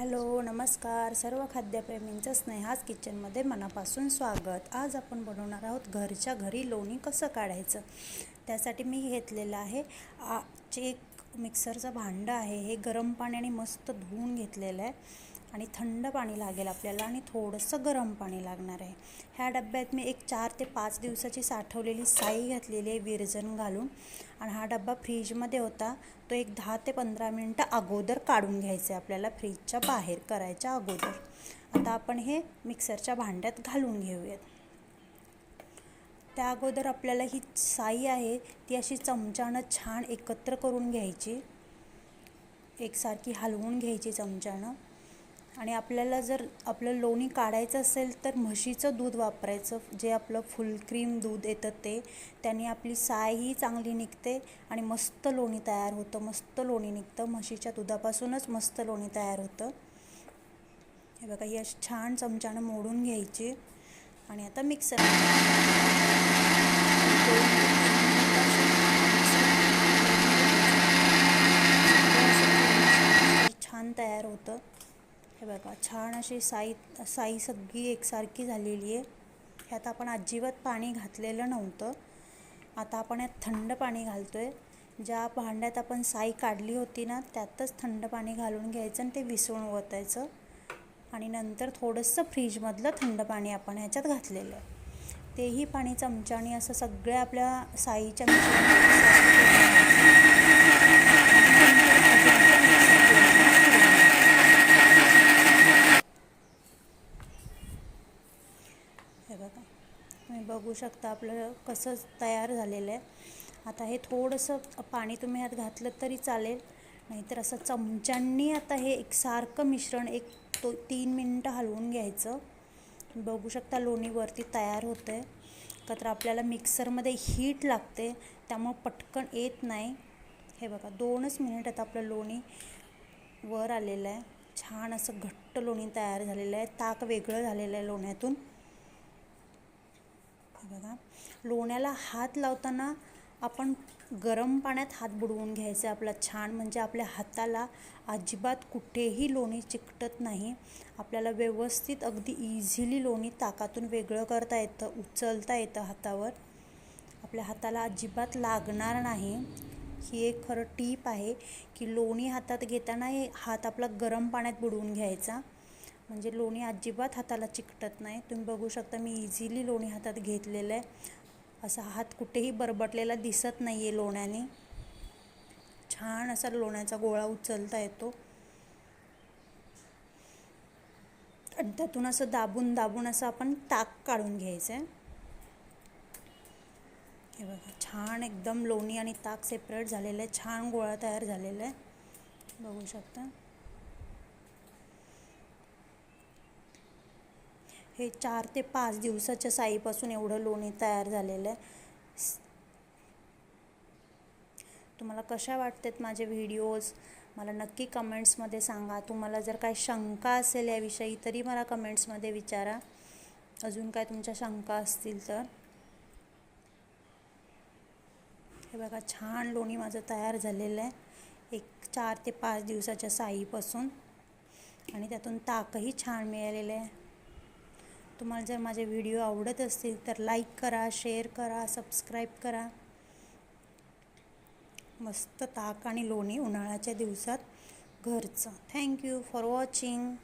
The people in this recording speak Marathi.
हॅलो नमस्कार. सर्व खाद्यप्रेमींचं स्नेहाज किचनमध्ये मनापासून स्वागत. आज आपण बनवणार आहोत घरच्या घरी लोणी कसं काढायचं? त्यासाठी मी घेतलेलं आहे आ एक मिक्सरचं भांडं आहे हे गरम पाण्याने मस्त धुवून घेतलेलं आहे आणि थंड पाणी लागेल आपल्याला आणि थोडंसं गरम पाणी लागणार आहे. ह्या डब्यात मी एक चार ते पाच दिवसाची साठवलेली साई घातलेली आहे विरजन घालून आणि हा डब्बा फ्रीजमध्ये होता. तो एक दहा ते पंधरा मिनटं अगोदर काढून घ्यायचं आहे आपल्याला फ्रीजच्या बाहेर करायच्या अगोदर. आता आपण हे मिक्सरच्या भांड्यात घालून घेऊयात. त्या अगोदर आपल्याला ही साई आहे ती अशी चमच्यानं छान एकत्र करून घ्यायची. एकसारखी हलवून घ्यायची चमच्यानं. आणि आपल्याला जर आपलं लोणी काढायचं असेल तर म्हशीचं दूध वापरायचं. जे आपलं फुल क्रीम दूध येतं ते. त्याने आपली सायही चांगली निघते आणि मस्त लोणी तयार होतं. मस्त लोणी निघतं. म्हशीच्या दुधापासूनच मस्त लोणी तयार होतं. हे बघा ही अशी छान चमच्यानं मोडून घ्यायची. आणि आता मिक्सर छान तयार होतं. हे बघा छान अशी साई साई सगळी एकसारखी झालेली आहे. ह्यात आपण अजिबात पाणी घातलेलं नव्हतं. आता आपण यात थंड पाणी घालतो आहे ज्या भांड्यात आपण साई काढली होती ना त्यातच थंड पाणी घालून घ्यायचं आणि ते विसळून ओतायचं. आणि नंतर थोडंसं फ्रीजमधलं थंड पाणी आपण ह्याच्यात घातलेलं आहे. तेही पाणी चमच्याने असं सगळ्या आपल्या साईच्या हे बघा तुम्ही बघू शकता आपलं कसं तयार झालेलं आहे. आता हे थोडंसं पाणी तुम्ही ह्यात घातलं तरी चालेल. नाहीतर असं चमच्यांनी आता हे एकसारखं मिश्रण एक तो तीन मिनटं हलवून घ्यायचं. बघू शकता लोणीवरती तयार होतं आहे का तर आपल्याला मिक्सरमध्ये हीट लागते त्यामुळं पटकन येत नाही. हे बघा दोनच मिनिट आता आपलं लोणी वर आलेलं आहे. छान असं घट्ट लोणी तयार झालेलं आहे. ताक वेगळं झालेलं आहे लोण्यातून. बघा लोण्याला हात लावताना आपण गरम पाण्यात हात बुडवून घ्यायचे आपला छान म्हणजे आपल्या हाताला अजिबात कुठेही लोणी चिकटत नाही. आपल्याला व्यवस्थित अगदी इझिली लोणी ताकातून वेगळं करता येतं उचलता येतं हातावर. आपल्या हाताला अजिबात लागणार नाही. ही एक खरं टीप आहे की लोणी हातात घेताना हे हात आपला गरम पाण्यात बुडवून घ्यायचा. म्हणजे लोणी अजिबात हाताला चिकटत नाही. तुम्ही बघू शकता मी इझिली लोणी हातात घेतलेलं आहे. असा हात कुठेही बरबटलेला दिसत नाही आहे लोण्याने. छान असा लोण्याचा गोळा उचलता येतो. आणि त्यातून असं दाबून दाबून असं आपण ताक काढून घ्यायचं आहे हे बघा छान एकदम लोणी आणि ताक सेपरेट झालेलं आहे. छान गोळा तयार झालेला आहे. बघू शकता. हे चार ते पाच दिवसाच्या साईपासून एवढं लोणी तयार झालेलं आहे. तुम्हाला कशा वाटतात माझे व्हिडिओज? मला नक्की कमेंट्समध्ये सांगा. तुम्हाला जर काही शंका असेल याविषयी तरी मला कमेंट्समध्ये विचारा. अजून काय तुमच्या शंका असतील तर. हे बघा छान लोणी माझं तयार झालेलं आहे. एक चार ते पाच दिवसाच्या साईपासून. आणि त्यातून ताकही छान मिळालेलं आहे. तुम्हाला जर माझे व्हिडिओ आवडत असतील तर लाईक करा शेअर करा सबस्क्राईब करा. मस्त ताक आणि लोणी उन्हाळ्याच्या दिवसात घरचं. Thank you for watching.